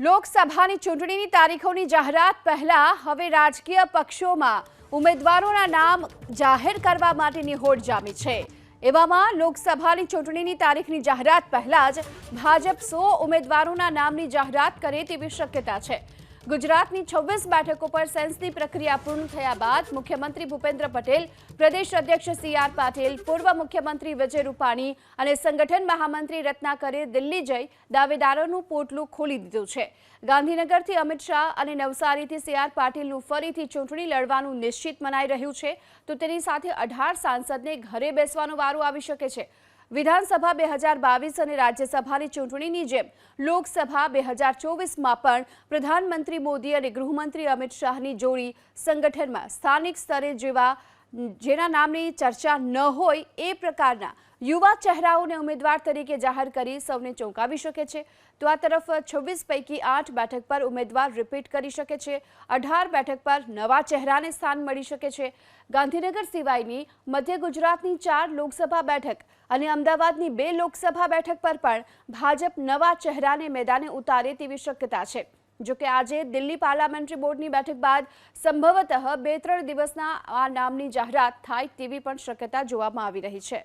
લોકસભાની ચૂંટણીની તારીખોની જાહેરાત પહેલા હવે રાજકીય પક્ષોમાં ઉમેદવારોના નામ જાહેર કરવા માટેની હોડ જામી છે. એવામાં લોકસભાની ચૂંટણીની તારીખની જાહેરાત પહેલા જ ભાજપ સો ઉમેદવારોના નામની જાહેરાત કરે તેવી શક્યતા છે. ગુજરાતની છવ્વીસ બેઠકો પર સેન્સની પ્રક્રિયા પૂર્ણ થયા બાદ મુખ્યમંત્રી ભૂપેન્દ્ર પટેલ, પ્રદેશ અધ્યક્ષ સી આર પાટીલ, પૂર્વ મુખ્યમંત્રી વિજય રૂપાણી અને સંગઠન મહામંત્રી રત્નાકરે દિલ્હી જઈ દાવેદારોનું પોટલું ખોલી દીધું છે. ગાંધીનગરથી અમિત શાહ અને નવસારીથી સી આર પાટીલનું ફરીથી ચૂંટણી લડવાનું નિશ્ચિત મનાઈ રહ્યું છે, તો તેની સાથે અઢાર સાંસદને ઘરે બેસવાનો વારો આવી શકે છે. વિધાનસભા બે હજાર બાવીસ અને રાજ્યસભાની ચૂંટણીની જેમ લોકસભા બે હજાર ચોવીસમાં પણ પ્રધાનમંત્રી મોદી અને ગૃહમંત્રી અમિત શાહની જોડી સંગઠનમાં સ્થાનિક સ્તરે જેવા, જેના નામની ચર્ચા ન હોય એ પ્રકારના યુવા ચહેરાઓને ઉમેદવાર તરીકે જાહેર કરી સૌને ચોંકાવી શકે છે. તો આ તરફ છવ્વીસ પૈકી આઠ બેઠક પર ઉમેદવાર રિપીટ કરી શકે છે. અઢાર બેઠક પર નવા ચહેરાને સ્થાન મળી શકે છે. ગાંધીનગર સિવાયની મધ્ય ગુજરાતની ચાર લોકસભા બેઠક અને અમદાવાદની બે લોકસભા બેઠક પર પણ ભાજપ નવા ચહેરાને મેદાને ઉતારે તેવી શક્યતા છે. જોકે આજે દિલ્હી પાર્લામેન્ટરી બોર્ડની બેઠક બાદ સંભવતઃ બે ત્રણ દિવસના આ નામની જાહેરાત થાય તેવી પણ શક્યતા જોવામાં આવી રહી છે.